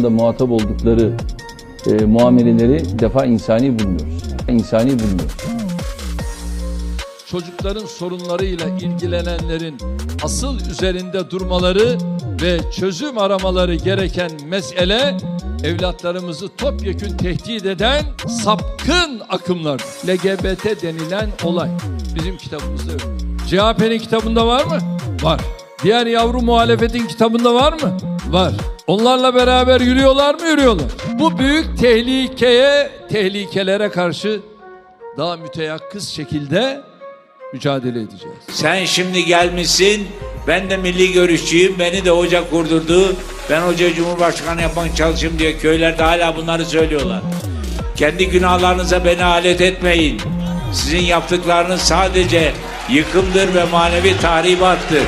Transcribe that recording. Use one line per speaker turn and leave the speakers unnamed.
da muhatap oldukları e, muameleleri defa insani bulmuyoruz. İnsani bulmuyoruz.
çocukların sorunlarıyla ilgilenenlerin asıl üzerinde durmaları ve çözüm aramaları gereken mesele evlatlarımızı topyekün tehdit eden sapkın akımlar. LGBT denilen olay bizim kitabımızda yok. CHP'nin kitabında var mı? Var. Diğer yavru muhalefetin kitabında var mı? Var. Onlarla beraber yürüyorlar mı? Yürüyorlar. Bu büyük tehlikeye, tehlikelere karşı daha müteyakkız şekilde mücadele edeceğiz.
Sen şimdi gelmişsin. Ben de milli görüşçüyüm. Beni de hoca kurdurdu. Ben hoca cumhurbaşkanı yapmak çalışayım diye köylerde hala bunları söylüyorlar. Kendi günahlarınıza beni alet etmeyin. Sizin yaptıklarınız sadece yıkımdır ve manevi tahribattır.